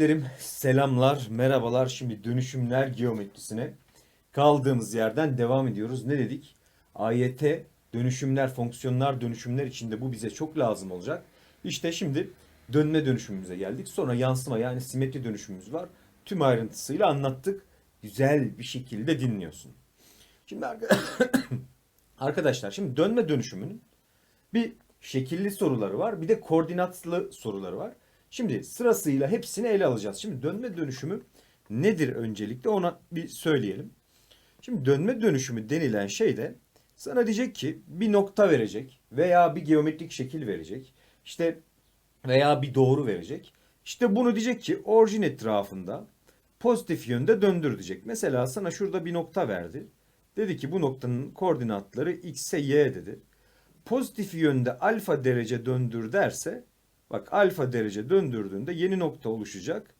Öğrencilerim selamlar, merhabalar. Şimdi dönüşümler geometrisine kaldığımız yerden devam ediyoruz. Ne dedik? AYT dönüşümler, fonksiyonlar dönüşümler içinde bu bize çok lazım olacak. İşte şimdi dönme dönüşümümüze geldik. Sonra yansıma yani simetri dönüşümümüz var. Tüm ayrıntısıyla anlattık. Güzel bir şekilde dinliyorsun. Şimdi arka- arkadaşlar şimdi dönme dönüşümünün bir şekilli soruları var, bir de koordinatlı soruları var. Şimdi sırasıyla hepsini ele alacağız. Şimdi dönme dönüşümü nedir öncelikle ona bir söyleyelim. Şimdi dönme dönüşümü denilen şey de sana diyecek ki bir nokta verecek veya bir geometrik şekil verecek. İşte veya bir doğru verecek. İşte bunu diyecek ki orijin etrafında pozitif yönde döndür diyecek. Mesela sana şurada bir nokta verdi. Dedi ki bu noktanın koordinatları x'e y dedi. Pozitif yönde alfa derece döndür derse bak alfa derece döndürdüğünde yeni nokta oluşacak.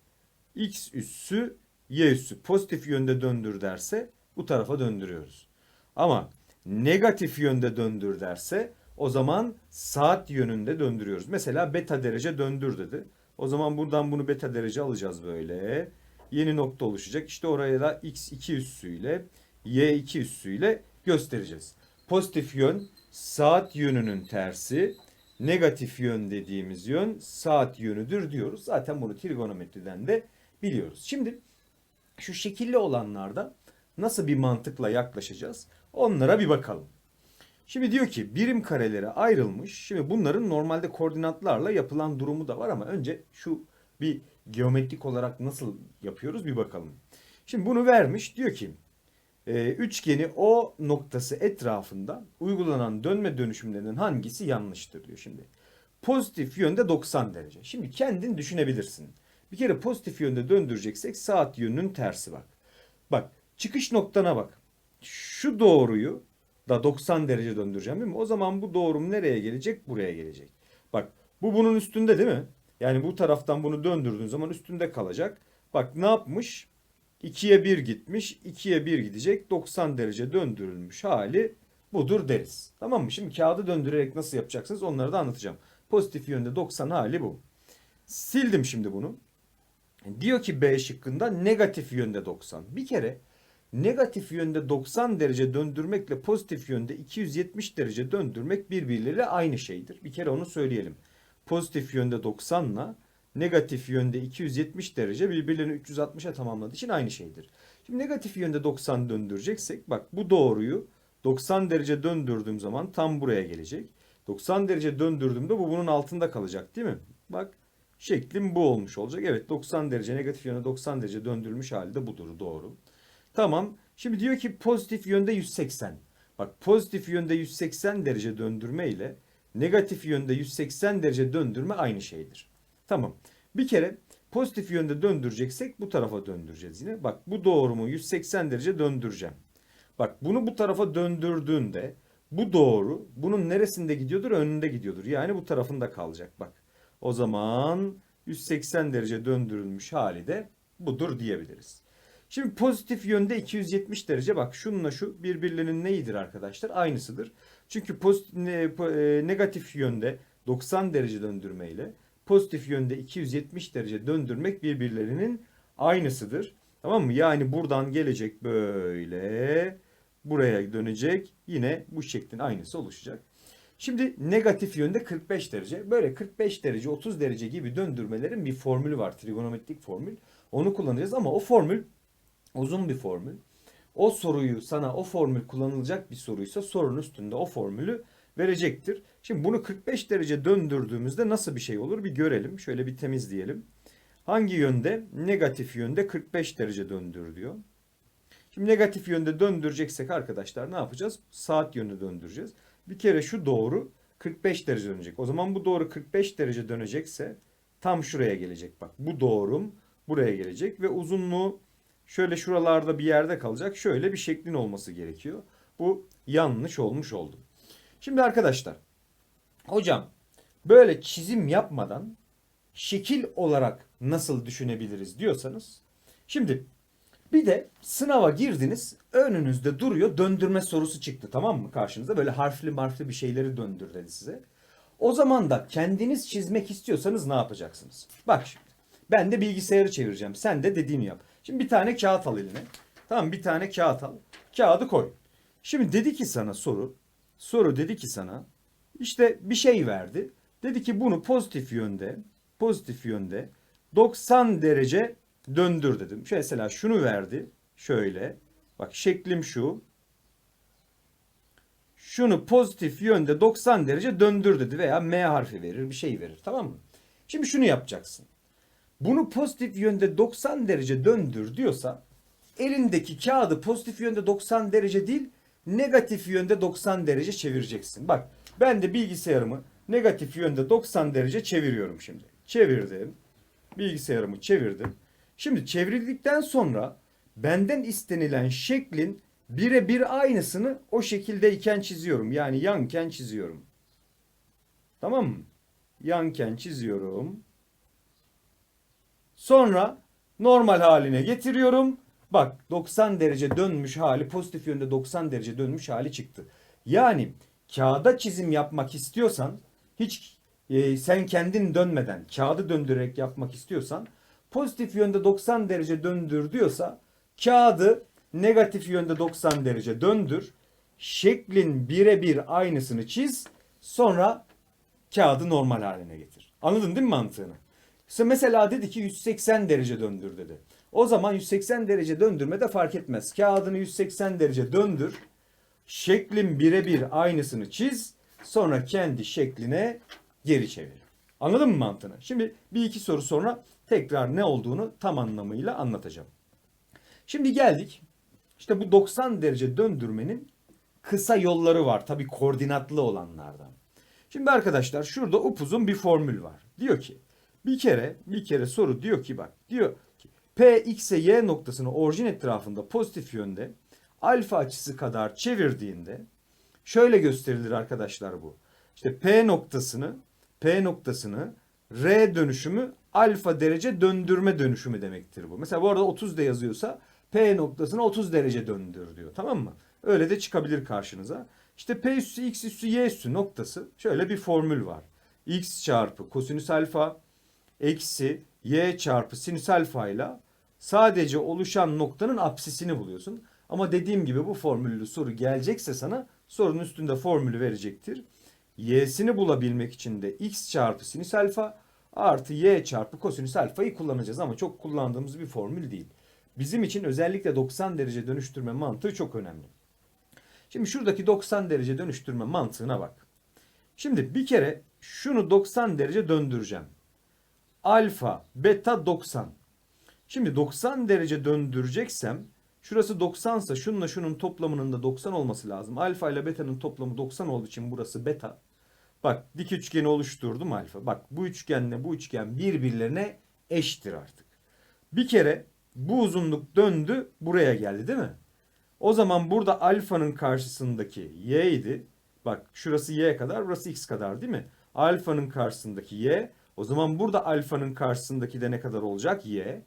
x üssü y üssü pozitif yönde döndür derse bu tarafa döndürüyoruz. Ama negatif yönde döndür derse o zaman saat yönünde döndürüyoruz. Mesela beta derece döndür dedi. O zaman buradan bunu beta derece alacağız böyle. Yeni nokta oluşacak. İşte oraya da x2 üssüyle y2 üssüyle göstereceğiz. Pozitif yön saat yönünün tersi. Negatif yön dediğimiz yön saat yönüdür diyoruz. Zaten bunu trigonometriden de biliyoruz. Şimdi şu şekilli olanlarda nasıl bir mantıkla yaklaşacağız? Onlara bir bakalım. Şimdi diyor ki birim karelere ayrılmış. Şimdi bunların normalde koordinatlarla yapılan durumu da var ama önce şu bir geometrik olarak nasıl yapıyoruz bir bakalım. Şimdi bunu vermiş. Diyor ki e, üçgeni O noktası etrafında uygulanan dönme dönüşümlerinin hangisi yanlıştır diyor şimdi. Pozitif yönde 90 derece. Şimdi kendin düşünebilirsin. Bir kere pozitif yönde döndüreceksek saat yönünün tersi bak. Bak çıkış noktana bak. Şu doğruyu da 90 derece döndüreceğim değil mi? O zaman bu doğrum nereye gelecek? Buraya gelecek. Bak bu bunun üstünde değil mi? Yani bu taraftan bunu döndürdüğün zaman üstünde kalacak. Bak ne yapmış? 2'ye 1 gitmiş. 2'ye 1 gidecek. 90 derece döndürülmüş hali budur deriz. Tamam mı? Şimdi kağıdı döndürerek nasıl yapacaksınız onları da anlatacağım. Pozitif yönde 90 hali bu. Sildim şimdi bunu. Diyor ki B şıkkında negatif yönde 90. Bir kere negatif yönde 90 derece döndürmekle pozitif yönde 270 derece döndürmek birbirleriyle aynı şeydir. Bir kere onu söyleyelim. Pozitif yönde 90 ile negatif yönde 270 derece birbirlerini 360'a tamamladığı için aynı şeydir. Şimdi negatif yönde 90 döndüreceksek bak bu doğruyu 90 derece döndürdüğüm zaman tam buraya gelecek. 90 derece döndürdüğümde bu bunun altında kalacak değil mi? Bak şeklim bu olmuş olacak. Evet 90 derece negatif yöne 90 derece döndürülmüş halde budur doğru. Tamam. Şimdi diyor ki pozitif yönde 180. Bak pozitif yönde 180 derece döndürme ile negatif yönde 180 derece döndürme aynı şeydir. Tamam. Bir kere pozitif yönde döndüreceksek bu tarafa döndüreceğiz yine. Bak bu doğrumu 180 derece döndüreceğim. Bak bunu bu tarafa döndürdüğünde bu doğru bunun neresinde gidiyordur? Önünde gidiyordur. Yani bu tarafında kalacak bak. O zaman 180 derece döndürülmüş hali de budur diyebiliriz. Şimdi pozitif yönde 270 derece bak şununla şu birbirlerinin neyidir arkadaşlar? Aynısıdır. Çünkü pozitif, e, negatif yönde 90 derece döndürmeyle pozitif yönde 270 derece döndürmek birbirlerinin aynısıdır. Tamam mı? Yani buradan gelecek böyle buraya dönecek. Yine bu şeklin aynısı oluşacak. Şimdi negatif yönde 45 derece. Böyle 45 derece 30 derece gibi döndürmelerin bir formülü var. Trigonometrik formül. Onu kullanacağız ama o formül uzun bir formül. O soruyu sana o formül kullanılacak bir soruysa sorunun üstünde o formülü verecektir. Şimdi bunu 45 derece döndürdüğümüzde nasıl bir şey olur bir görelim. Şöyle bir temizleyelim. Hangi yönde? Negatif yönde 45 derece döndür diyor. Şimdi negatif yönde döndüreceksek arkadaşlar ne yapacağız? Saat yönü döndüreceğiz. Bir kere şu doğru 45 derece dönecek. O zaman bu doğru 45 derece dönecekse tam şuraya gelecek. Bak bu doğrum buraya gelecek ve uzunluğu şöyle şuralarda bir yerde kalacak. Şöyle bir şeklin olması gerekiyor. Bu yanlış olmuş oldu. Şimdi arkadaşlar hocam böyle çizim yapmadan şekil olarak nasıl düşünebiliriz diyorsanız şimdi bir de sınava girdiniz önünüzde duruyor döndürme sorusu çıktı tamam mı karşınıza böyle harfli marfli bir şeyleri döndür dedi size. O zaman da kendiniz çizmek istiyorsanız ne yapacaksınız? Bak şimdi Ben de bilgisayarı çevireceğim. Sen de dediğini yap. Şimdi bir tane kağıt al eline. Tamam bir tane kağıt al. Kağıdı koy. Şimdi dedi ki sana soru. Soru dedi ki sana işte bir şey verdi. Dedi ki bunu pozitif yönde pozitif yönde 90 derece döndür dedim. Şu mesela şunu verdi. Şöyle. Bak şeklim şu. Şunu pozitif yönde 90 derece döndür dedi veya M harfi verir bir şey verir tamam mı? Şimdi şunu yapacaksın. Bunu pozitif yönde 90 derece döndür diyorsa elindeki kağıdı pozitif yönde 90 derece değil negatif yönde 90 derece çevireceksin. Bak ben de bilgisayarımı negatif yönde 90 derece çeviriyorum şimdi. Çevirdim. Bilgisayarımı çevirdim. Şimdi çevrildikten sonra benden istenilen şeklin birebir aynısını o şekildeyken çiziyorum. Yani yanken çiziyorum. Tamam mı? Yanken çiziyorum. Sonra normal haline getiriyorum. Bak 90 derece dönmüş hali pozitif yönde 90 derece dönmüş hali çıktı. Yani kağıda çizim yapmak istiyorsan hiç e, sen kendin dönmeden kağıdı döndürerek yapmak istiyorsan pozitif yönde 90 derece döndür diyorsa kağıdı negatif yönde 90 derece döndür. Şeklin birebir aynısını çiz. Sonra kağıdı normal haline getir. Anladın değil mi mantığını? Mesela dedi ki 180 derece döndür dedi. O zaman 180 derece döndürme de fark etmez. Kağıdını 180 derece döndür. Şeklin birebir aynısını çiz. Sonra kendi şekline geri çevir. Anladın mı mantığını? Şimdi bir iki soru sonra tekrar ne olduğunu tam anlamıyla anlatacağım. Şimdi geldik. İşte bu 90 derece döndürmenin kısa yolları var. Tabii koordinatlı olanlardan. Şimdi arkadaşlar şurada upuzun bir formül var. Diyor ki bir kere bir kere soru diyor ki bak diyor P x'e y noktasını orijin etrafında pozitif yönde alfa açısı kadar çevirdiğinde şöyle gösterilir arkadaşlar bu. İşte P noktasını P noktasını R dönüşümü alfa derece döndürme dönüşümü demektir bu. Mesela bu arada 30 de yazıyorsa P noktasını 30 derece döndür diyor. Tamam mı? Öyle de çıkabilir karşınıza. İşte P üssü X üssü Y üssü noktası şöyle bir formül var. X çarpı kosinüs alfa eksi Y çarpı sinüs alfa ile sadece oluşan noktanın apsisini buluyorsun. Ama dediğim gibi bu formüllü soru gelecekse sana sorunun üstünde formülü verecektir. Y'sini bulabilmek için de X çarpı sinüs alfa artı Y çarpı kosinüs alfayı kullanacağız ama çok kullandığımız bir formül değil. Bizim için özellikle 90 derece dönüştürme mantığı çok önemli. Şimdi şuradaki 90 derece dönüştürme mantığına bak. Şimdi bir kere şunu 90 derece döndüreceğim. Alfa, beta 90. Şimdi 90 derece döndüreceksem şurası 90 ise şununla şunun toplamının da 90 olması lazım. Alfa ile beta'nın toplamı 90 olduğu için burası beta. Bak dik üçgeni oluşturdum alfa. Bak bu üçgenle bu üçgen birbirlerine eşittir artık. Bir kere bu uzunluk döndü buraya geldi değil mi? O zaman burada alfanın karşısındaki y idi. Bak şurası y kadar burası x kadar değil mi? Alfanın karşısındaki y. O zaman burada alfanın karşısındaki de ne kadar olacak? y.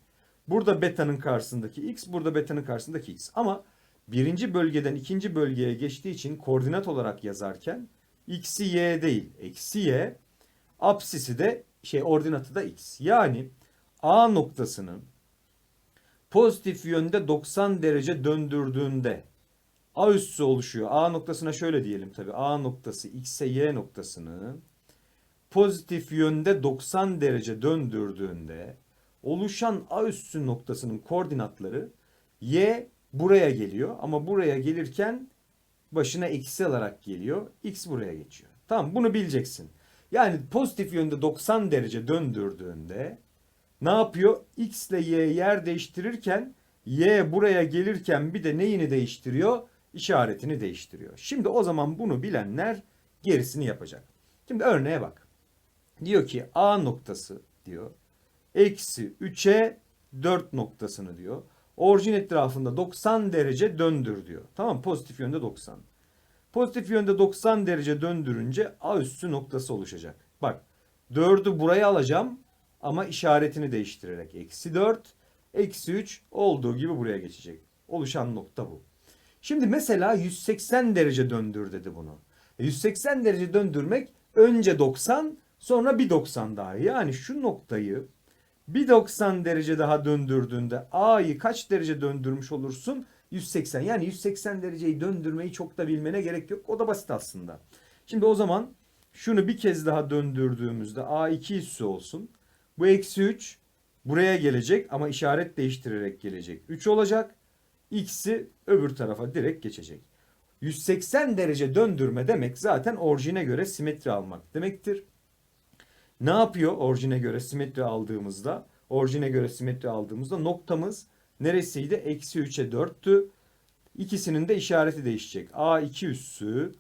Burada beta'nın karşısındaki x. Burada beta'nın karşısındaki x. Ama birinci bölgeden ikinci bölgeye geçtiği için koordinat olarak yazarken x'i y değil eksi y. Apsisi de şey ordinatı da x. Yani A noktasının pozitif yönde 90 derece döndürdüğünde A üssü oluşuyor. A noktasına şöyle diyelim tabi. A noktası x'e y noktasını pozitif yönde 90 derece döndürdüğünde oluşan A üssü noktasının koordinatları y buraya geliyor ama buraya gelirken başına eksi alarak geliyor. X buraya geçiyor. Tamam bunu bileceksin. Yani pozitif yönde 90 derece döndürdüğünde ne yapıyor? X ile Y yer değiştirirken Y buraya gelirken bir de neyini değiştiriyor? İşaretini değiştiriyor. Şimdi o zaman bunu bilenler gerisini yapacak. Şimdi örneğe bak. Diyor ki A noktası diyor. Eksi 3'e 4 noktasını diyor. Orijin etrafında 90 derece döndür diyor. Tamam pozitif yönde 90. Pozitif yönde 90 derece döndürünce A üssü noktası oluşacak. Bak 4'ü buraya alacağım ama işaretini değiştirerek eksi 4, eksi 3 olduğu gibi buraya geçecek. Oluşan nokta bu. Şimdi mesela 180 derece döndür dedi bunu. E 180 derece döndürmek önce 90 sonra bir 90 daha. Yani şu noktayı Bir 90 derece daha döndürdüğünde A'yı kaç derece döndürmüş olursun? 180. Yani 180 dereceyi döndürmeyi çok da bilmene gerek yok. O da basit aslında. Şimdi o zaman şunu bir kez daha döndürdüğümüzde A2 üssü olsun. Bu eksi 3 buraya gelecek ama işaret değiştirerek gelecek. 3 olacak. X'i öbür tarafa direkt geçecek. 180 derece döndürme demek zaten orijine göre simetri almak demektir. Ne yapıyor orijine göre simetri aldığımızda? Orijine göre simetri aldığımızda noktamız neresiydi? Eksi 3'e 4'tü. İkisinin de işareti değişecek. A2 üssü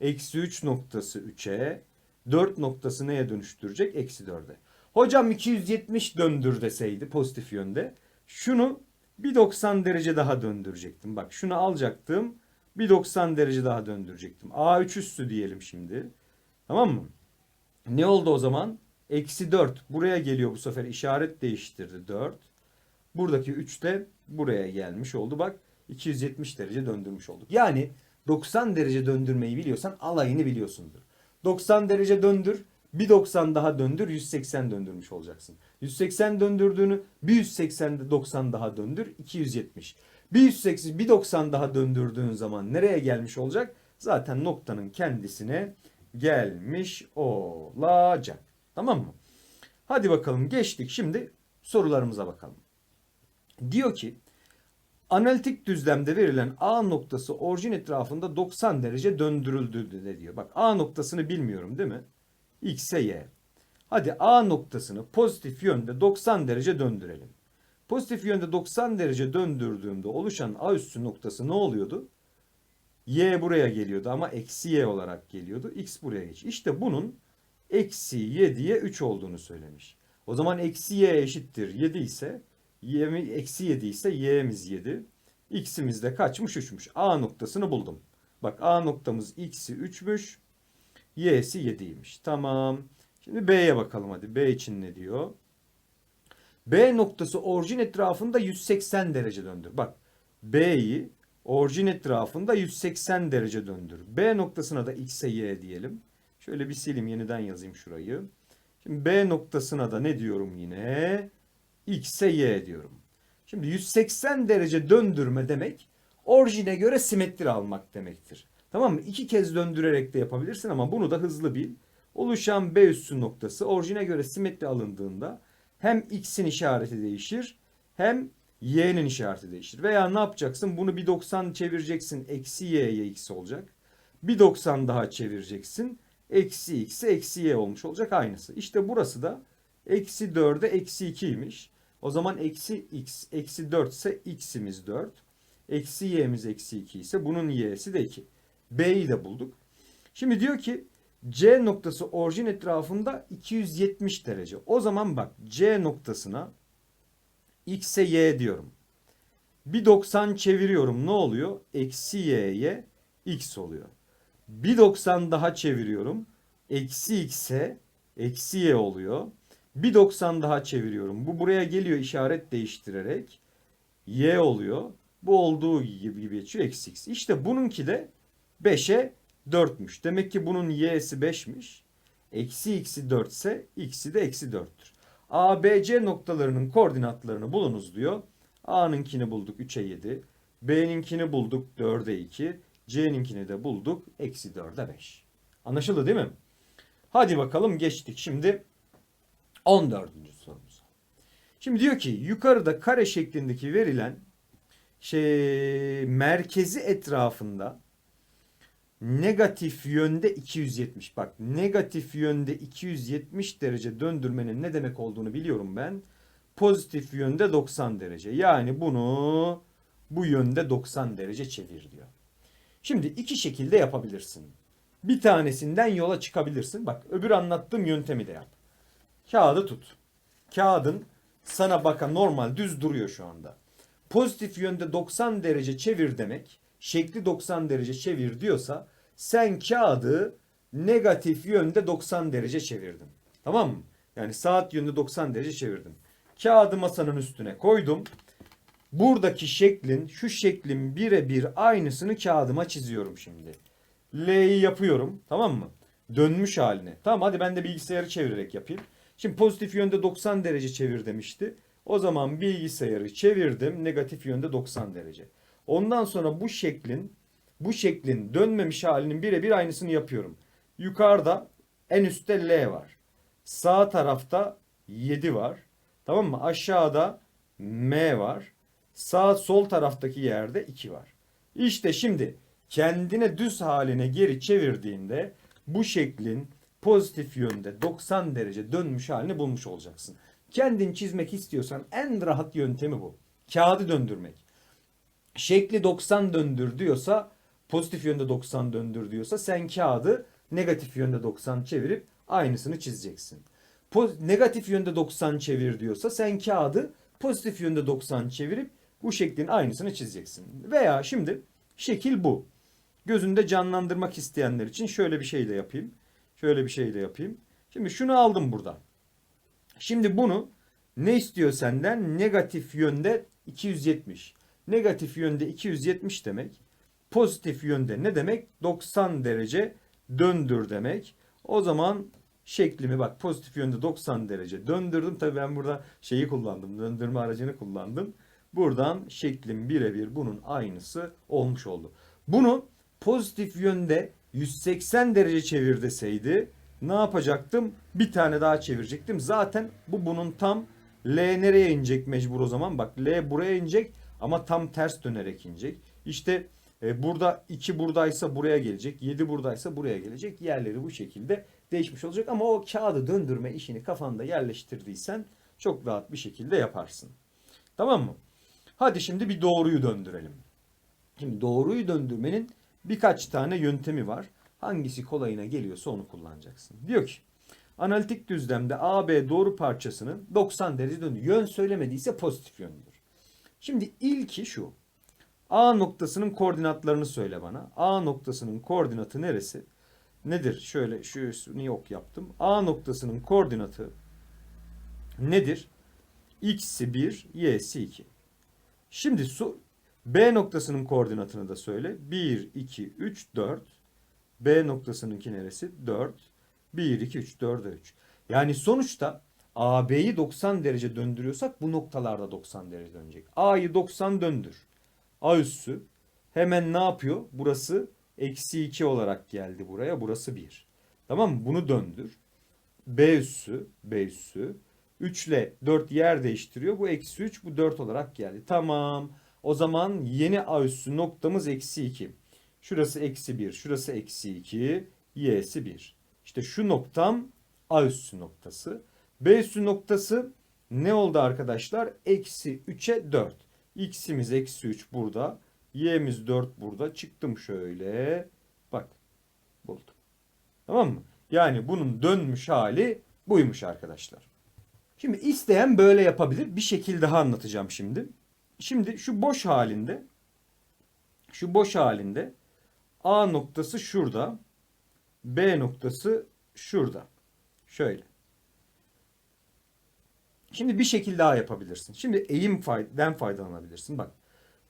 eksi 3 noktası 3'e 4 noktası neye dönüştürecek? Eksi 4'e. Hocam 270 döndür deseydi pozitif yönde. Şunu bir 90 derece daha döndürecektim. Bak şunu alacaktım. Bir 90 derece daha döndürecektim. A3 üssü diyelim şimdi. Tamam mı? Ne oldu o zaman? Eksi 4. Buraya geliyor bu sefer işaret değiştirdi 4. Buradaki 3 de buraya gelmiş oldu. Bak 270 derece döndürmüş olduk. Yani 90 derece döndürmeyi biliyorsan alayını biliyorsundur. 90 derece döndür. Bir 90 daha döndür 180 döndürmüş olacaksın. 180 döndürdüğünü bir 180 de 90 daha döndür 270. Bir 180 bir 90 daha döndürdüğün zaman nereye gelmiş olacak? Zaten noktanın kendisine gelmiş olacak. Tamam mı? Hadi bakalım geçtik şimdi sorularımıza bakalım. Diyor ki analitik düzlemde verilen A noktası orijin etrafında 90 derece döndürüldü de diyor. Bak A noktasını bilmiyorum değil mi? X'e Y. Hadi A noktasını pozitif yönde 90 derece döndürelim. Pozitif yönde 90 derece döndürdüğümde oluşan A üssü noktası ne oluyordu? Y buraya geliyordu ama eksi Y olarak geliyordu. X buraya geç. İşte bunun eksi 7'ye 3 olduğunu söylemiş. O zaman eksi Y eşittir 7 ise eksi 7 ise y'miz 7. X'imiz de kaçmış 3'müş. A noktasını buldum. Bak A noktamız x'i 3'müş. Y'si 7'ymiş. Tamam. Şimdi B'ye bakalım hadi. B için ne diyor? B noktası orijin etrafında 180 derece döndür. Bak B'yi orijin etrafında 180 derece döndür. B noktasına da x'e y diyelim. Şöyle bir sileyim yeniden yazayım şurayı. Şimdi B noktasına da ne diyorum yine? X'e Y diyorum. Şimdi 180 derece döndürme demek orijine göre simetri almak demektir. Tamam mı? İki kez döndürerek de yapabilirsin ama bunu da hızlı bil. Oluşan B üssü noktası orijine göre simetri alındığında hem X'in işareti değişir hem Y'nin işareti değişir. Veya ne yapacaksın? Bunu bir 90 çevireceksin. Eksi Y'ye X olacak. Bir 90 daha çevireceksin. Eksi X'e eksi Y olmuş olacak aynısı. İşte burası da eksi 4'e eksi 2'ymiş. O zaman eksi x eksi 4 ise x'imiz 4. Eksi y'miz eksi 2 ise bunun y'si de 2. B'yi de bulduk. Şimdi diyor ki C noktası orijin etrafında 270 derece. O zaman bak C noktasına x'e y diyorum. Bir 90 çeviriyorum ne oluyor? Eksi y'ye x oluyor. Bir 90 daha çeviriyorum. Eksi x'e eksi y oluyor. Bir 90 daha çeviriyorum. Bu buraya geliyor işaret değiştirerek. Y oluyor. Bu olduğu gibi geçiyor. Eksi x. İşte bununki de 5'e 4'müş. Demek ki bunun y'si 5'miş. Eksi x'i 4 ise x'i de eksi 4'tür. A, B, C noktalarının koordinatlarını bulunuz diyor. A'nınkini bulduk 3'e 7. B'ninkini bulduk 4'e 2. C'ninkini de bulduk eksi 4'e 5. Anlaşıldı değil mi? Hadi bakalım geçtik. Şimdi 14. sorumuz. Şimdi diyor ki yukarıda kare şeklindeki verilen şey merkezi etrafında negatif yönde 270 bak negatif yönde 270 derece döndürmenin ne demek olduğunu biliyorum ben. Pozitif yönde 90 derece. Yani bunu bu yönde 90 derece çevir diyor. Şimdi iki şekilde yapabilirsin. Bir tanesinden yola çıkabilirsin. Bak öbür anlattığım yöntemi de yap. Kağıdı tut. Kağıdın sana bakan normal düz duruyor şu anda. Pozitif yönde 90 derece çevir demek. Şekli 90 derece çevir diyorsa sen kağıdı negatif yönde 90 derece çevirdin. Tamam mı? Yani saat yönde 90 derece çevirdim. Kağıdı masanın üstüne koydum. Buradaki şeklin şu şeklin birebir aynısını kağıdıma çiziyorum şimdi. L'yi yapıyorum tamam mı? Dönmüş haline. Tamam hadi ben de bilgisayarı çevirerek yapayım. Şimdi pozitif yönde 90 derece çevir demişti. O zaman bilgisayarı çevirdim negatif yönde 90 derece. Ondan sonra bu şeklin bu şeklin dönmemiş halinin birebir aynısını yapıyorum. Yukarıda en üstte L var. Sağ tarafta 7 var. Tamam mı? Aşağıda M var. Sağ sol taraftaki yerde 2 var. İşte şimdi kendine düz haline geri çevirdiğinde bu şeklin pozitif yönde 90 derece dönmüş halini bulmuş olacaksın. Kendin çizmek istiyorsan en rahat yöntemi bu. Kağıdı döndürmek. Şekli 90 döndür diyorsa pozitif yönde 90 döndür diyorsa sen kağıdı negatif yönde 90 çevirip aynısını çizeceksin. Poz- negatif yönde 90 çevir diyorsa sen kağıdı pozitif yönde 90 çevirip bu şeklin aynısını çizeceksin. Veya şimdi şekil bu. Gözünde canlandırmak isteyenler için şöyle bir şey de yapayım. Şöyle bir şey de yapayım. Şimdi şunu aldım burada. Şimdi bunu ne istiyor senden? Negatif yönde 270. Negatif yönde 270 demek. Pozitif yönde ne demek? 90 derece döndür demek. O zaman şeklimi bak pozitif yönde 90 derece döndürdüm. Tabii ben burada şeyi kullandım. Döndürme aracını kullandım. Buradan şeklim birebir bunun aynısı olmuş oldu. Bunu pozitif yönde 180 derece çevir deseydi ne yapacaktım? Bir tane daha çevirecektim. Zaten bu bunun tam L nereye inecek mecbur o zaman? Bak L buraya inecek ama tam ters dönerek inecek. İşte e, burada 2 buradaysa buraya gelecek. 7 buradaysa buraya gelecek. Yerleri bu şekilde değişmiş olacak. Ama o kağıdı döndürme işini kafanda yerleştirdiysen çok rahat bir şekilde yaparsın. Tamam mı? Hadi şimdi bir doğruyu döndürelim. Şimdi doğruyu döndürmenin birkaç tane yöntemi var. Hangisi kolayına geliyorsa onu kullanacaksın. Diyor ki analitik düzlemde AB doğru parçasının 90 derece döndü. Yön söylemediyse pozitif yöndür. Şimdi ilki şu. A noktasının koordinatlarını söyle bana. A noktasının koordinatı neresi? Nedir? Şöyle şu yok yaptım. A noktasının koordinatı nedir? X'i 1, Y'si 2. Şimdi su, B noktasının koordinatını da söyle. 1, 2, 3, 4. B noktasınınki neresi? 4. 1, 2, 3, 4, 3. Yani sonuçta AB'yi 90 derece döndürüyorsak bu noktalarda 90 derece dönecek. A'yı 90 döndür. A üssü hemen ne yapıyor? Burası eksi 2 olarak geldi buraya. Burası 1. Tamam mı? Bunu döndür. B üssü, B üssü 3 ile 4 yer değiştiriyor. Bu eksi 3, bu 4 olarak geldi. Tamam. O zaman yeni A üssü noktamız eksi 2. Şurası eksi 1, şurası eksi 2, y'si 1. İşte şu noktam A üssü noktası. B üssü noktası ne oldu arkadaşlar? Eksi 3'e 4. X'imiz eksi 3 burada. Y'miz 4 burada. Çıktım şöyle. Bak. Buldum. Tamam mı? Yani bunun dönmüş hali buymuş arkadaşlar. Şimdi isteyen böyle yapabilir. Bir şekil daha anlatacağım şimdi. Şimdi şu boş halinde şu boş halinde A noktası şurada. B noktası şurada. Şöyle. Şimdi bir şekil daha yapabilirsin. Şimdi eğimden faydalanabilirsin. Bak.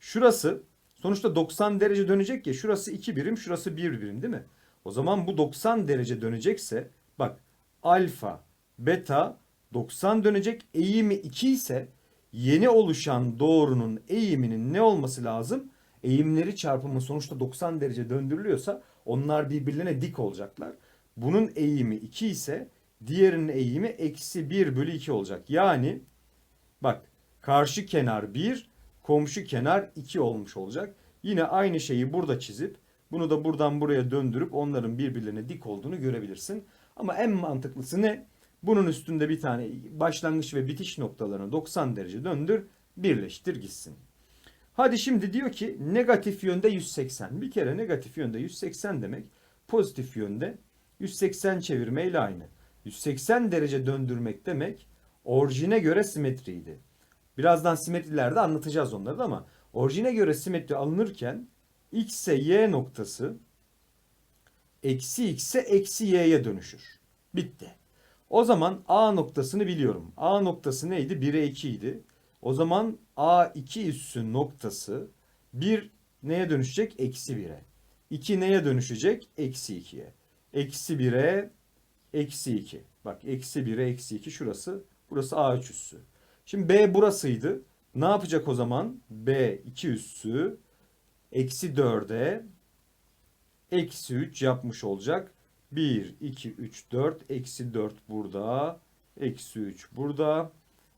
Şurası sonuçta 90 derece dönecek ya. Şurası 2 birim, şurası 1 birim değil mi? O zaman bu 90 derece dönecekse bak alfa, beta 90 dönecek. Eğimi 2 ise yeni oluşan doğrunun eğiminin ne olması lazım? Eğimleri çarpımı sonuçta 90 derece döndürülüyorsa onlar birbirlerine dik olacaklar. Bunun eğimi 2 ise diğerinin eğimi eksi 1 bölü 2 olacak. Yani bak karşı kenar 1 komşu kenar 2 olmuş olacak. Yine aynı şeyi burada çizip bunu da buradan buraya döndürüp onların birbirlerine dik olduğunu görebilirsin. Ama en mantıklısı ne? Bunun üstünde bir tane başlangıç ve bitiş noktalarını 90 derece döndür, birleştir gitsin. Hadi şimdi diyor ki negatif yönde 180. Bir kere negatif yönde 180 demek pozitif yönde 180 çevirmeyle aynı. 180 derece döndürmek demek orijine göre simetriydi. Birazdan simetrilerde anlatacağız onları da ama orijine göre simetri alınırken x ise y noktası eksi x ise eksi y'ye dönüşür. Bitti. O zaman A noktasını biliyorum. A noktası neydi? 1'e 2 idi. O zaman A2 üssü noktası 1 neye dönüşecek? Eksi 1'e. 2 neye dönüşecek? Eksi 2'ye. Eksi 1'e eksi 2. Bak eksi 1'e eksi 2 şurası. Burası A3 üssü. Şimdi B burasıydı. Ne yapacak o zaman? B 2 üssü eksi 4'e eksi 3 yapmış olacak. 1, 2, 3, 4. Eksi 4 burada. Eksi 3 burada.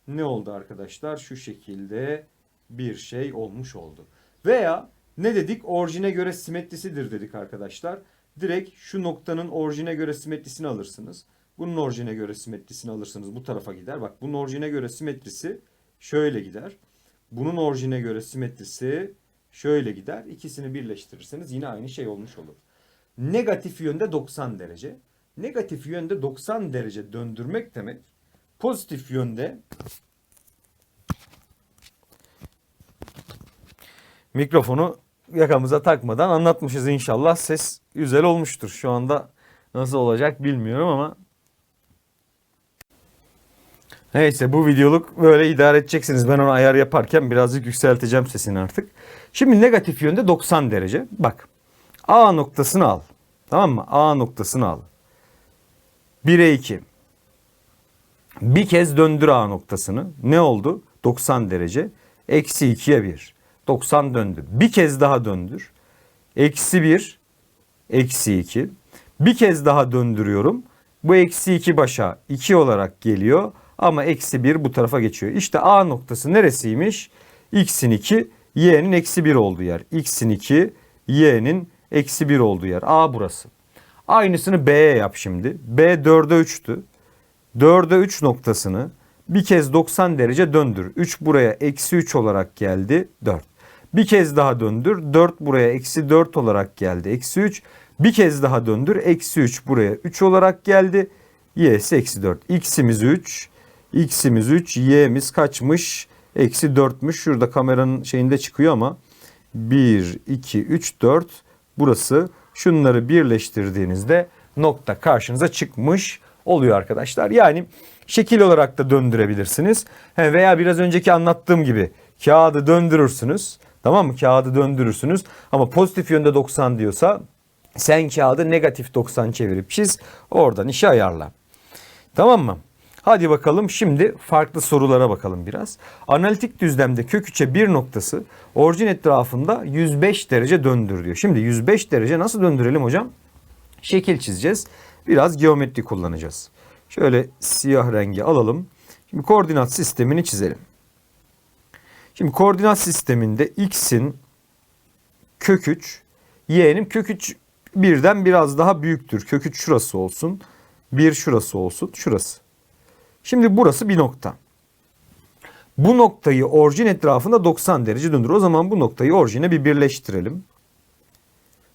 Ne oldu arkadaşlar? Şu şekilde bir şey olmuş oldu. Veya ne dedik? Orijine göre simetrisidir dedik arkadaşlar. Direkt şu noktanın orijine göre simetrisini alırsınız. Bunun orijine göre simetrisini alırsınız. Bu tarafa gider. Bak bunun orijine göre simetrisi şöyle gider. Bunun orijine göre simetrisi şöyle gider. İkisini birleştirirseniz yine aynı şey olmuş olur. Negatif yönde 90 derece. Negatif yönde 90 derece döndürmek demek. Pozitif yönde mikrofonu yakamıza takmadan anlatmışız inşallah. Ses güzel olmuştur. Şu anda nasıl olacak bilmiyorum ama Neyse bu videoluk böyle idare edeceksiniz. Ben onu ayar yaparken birazcık yükselteceğim sesini artık. Şimdi negatif yönde 90 derece. Bak A noktasını al. Tamam mı? A noktasını al. 1'e 2. Bir kez döndür A noktasını. Ne oldu? 90 derece. Eksi 2'ye 1. 90 döndü. Bir kez daha döndür. Eksi 1. Eksi 2. Bir kez daha döndürüyorum. Bu eksi 2 başa 2 olarak geliyor. Ama eksi 1 bu tarafa geçiyor. İşte A noktası neresiymiş? X'in 2, Y'nin eksi 1 olduğu yer. X'in 2, Y'nin eksi 1 olduğu yer. A burası. Aynısını B'ye yap şimdi. B 4'e 3'tü. 4'e 3 noktasını bir kez 90 derece döndür. 3 buraya eksi 3 olarak geldi. 4. Bir kez daha döndür. 4 buraya eksi 4 olarak geldi. Eksi 3. Bir kez daha döndür. Eksi 3 buraya 3 olarak geldi. Y'si eksi 4. X'imiz 3. X'imiz 3. Y'miz kaçmış? Eksi 4'müş. Şurada kameranın şeyinde çıkıyor ama 1, 2, 3, 4. Burası şunları birleştirdiğinizde nokta karşınıza çıkmış oluyor arkadaşlar. Yani şekil olarak da döndürebilirsiniz. He, veya biraz önceki anlattığım gibi kağıdı döndürürsünüz. Tamam mı? Kağıdı döndürürsünüz. Ama pozitif yönde 90 diyorsa sen kağıdı negatif 90 çevirip çiz. Oradan işi ayarla. Tamam mı? Hadi bakalım şimdi farklı sorulara bakalım biraz. Analitik düzlemde kök 3'e bir noktası orijin etrafında 105 derece döndür diyor. Şimdi 105 derece nasıl döndürelim hocam? Şekil çizeceğiz. Biraz geometri kullanacağız. Şöyle siyah rengi alalım. Şimdi koordinat sistemini çizelim. Şimdi koordinat sisteminde x'in kök 3, y'nin kök 3 birden biraz daha büyüktür. Kök 3 şurası olsun. 1 şurası olsun. Şurası. Şimdi burası bir nokta. Bu noktayı orijin etrafında 90 derece döndür. O zaman bu noktayı orijine bir birleştirelim.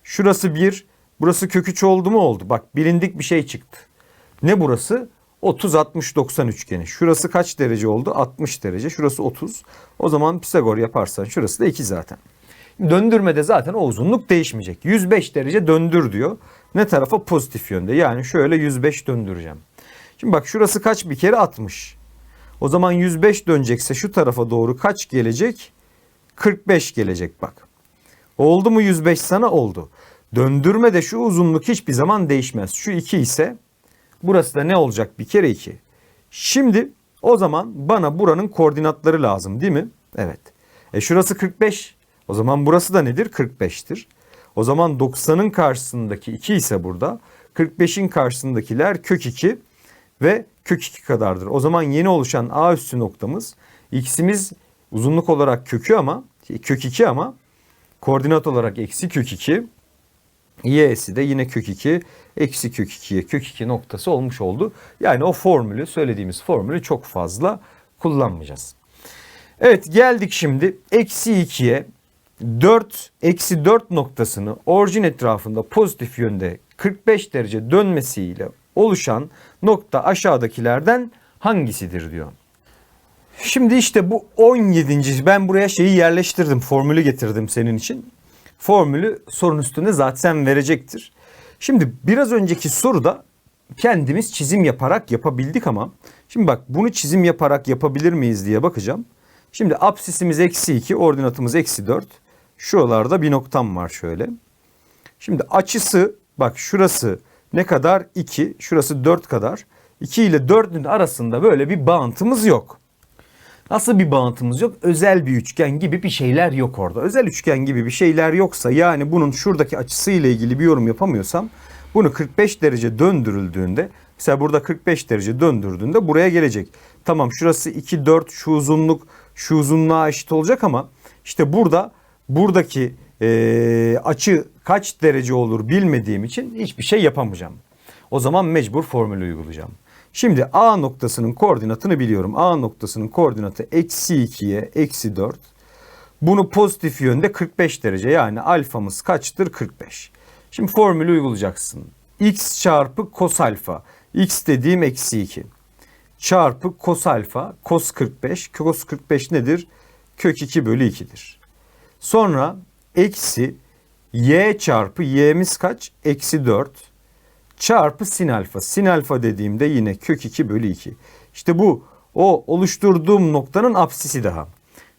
Şurası 1, burası kök 3 oldu mu oldu. Bak bilindik bir şey çıktı. Ne burası? 30 60 90 üçgeni. Şurası kaç derece oldu? 60 derece. Şurası 30. O zaman Pisagor yaparsan şurası da 2 zaten. Döndürmede zaten o uzunluk değişmeyecek. 105 derece döndür diyor. Ne tarafa? Pozitif yönde. Yani şöyle 105 döndüreceğim. Şimdi bak şurası kaç bir kere 60. O zaman 105 dönecekse şu tarafa doğru kaç gelecek? 45 gelecek bak. Oldu mu 105 sana? Oldu. Döndürmede şu uzunluk hiçbir zaman değişmez. Şu 2 ise burası da ne olacak? Bir kere 2. Şimdi o zaman bana buranın koordinatları lazım değil mi? Evet. E şurası 45. O zaman burası da nedir? 45'tir. O zaman 90'ın karşısındaki 2 ise burada 45'in karşısındakiler kök 2 ve kök 2 kadardır. O zaman yeni oluşan A üssü noktamız x'imiz uzunluk olarak kökü ama kök 2 ama koordinat olarak eksi kök 2 y'si de yine kök 2 eksi kök 2'ye kök 2 noktası olmuş oldu. Yani o formülü söylediğimiz formülü çok fazla kullanmayacağız. Evet geldik şimdi eksi 2'ye 4 eksi 4 noktasını orijin etrafında pozitif yönde 45 derece dönmesiyle oluşan nokta aşağıdakilerden hangisidir diyor. Şimdi işte bu 17. ben buraya şeyi yerleştirdim. Formülü getirdim senin için. Formülü sorun üstünde zaten verecektir. Şimdi biraz önceki soruda kendimiz çizim yaparak yapabildik ama şimdi bak bunu çizim yaparak yapabilir miyiz diye bakacağım. Şimdi apsisimiz eksi 2, ordinatımız eksi 4. Şuralarda bir noktam var şöyle. Şimdi açısı bak şurası ne kadar? 2. Şurası 4 kadar. 2 ile 4'ün arasında böyle bir bağıntımız yok. Nasıl bir bağıntımız yok? Özel bir üçgen gibi bir şeyler yok orada. Özel üçgen gibi bir şeyler yoksa yani bunun şuradaki açısıyla ilgili bir yorum yapamıyorsam bunu 45 derece döndürüldüğünde mesela burada 45 derece döndürdüğünde buraya gelecek. Tamam şurası 2 4 şu uzunluk şu uzunluğa eşit olacak ama işte burada buradaki eee, açı kaç derece olur bilmediğim için hiçbir şey yapamayacağım. O zaman mecbur formülü uygulayacağım. Şimdi A noktasının koordinatını biliyorum. A noktasının koordinatı eksi 2'ye eksi 4. Bunu pozitif yönde 45 derece yani alfamız kaçtır? 45. Şimdi formülü uygulayacaksın. x çarpı kos alfa. x dediğim eksi 2. Çarpı kos alfa. Kos 45. Kos 45 nedir? Kök 2 bölü 2'dir. Sonra eksi y çarpı y'miz kaç? Eksi 4 çarpı sin alfa. Sin alfa dediğimde yine kök 2 bölü 2. İşte bu o oluşturduğum noktanın apsisi daha.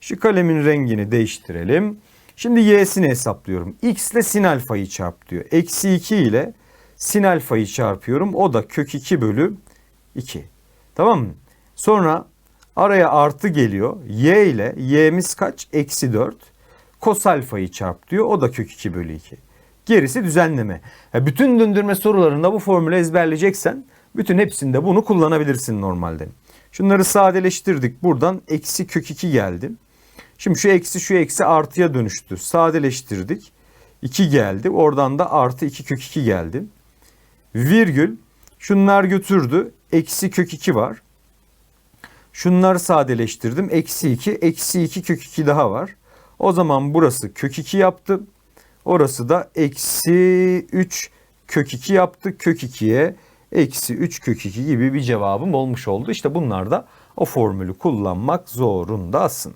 Şu kalemin rengini değiştirelim. Şimdi y'sini hesaplıyorum. x ile sin alfayı çarp diyor. Eksi 2 ile sin alfayı çarpıyorum. O da kök 2 bölü 2. Tamam mı? Sonra araya artı geliyor. y ile y'miz kaç? Eksi 4. Kos alfayı çarp diyor. O da kök 2 bölü 2. Gerisi düzenleme. Ya bütün döndürme sorularında bu formülü ezberleyeceksen bütün hepsinde bunu kullanabilirsin normalde. Şunları sadeleştirdik. Buradan eksi kök 2 geldi. Şimdi şu eksi şu eksi artıya dönüştü. Sadeleştirdik. 2 geldi. Oradan da artı 2 kök 2 geldi. Virgül. Şunlar götürdü. Eksi kök 2 var. Şunları sadeleştirdim. Eksi 2. Eksi 2 kök 2 daha var. O zaman burası kök 2 yaptı. Orası da eksi 3 kök 2 yaptı. Kök 2'ye eksi 3 kök 2 gibi bir cevabım olmuş oldu. İşte bunlar da o formülü kullanmak zorundasın.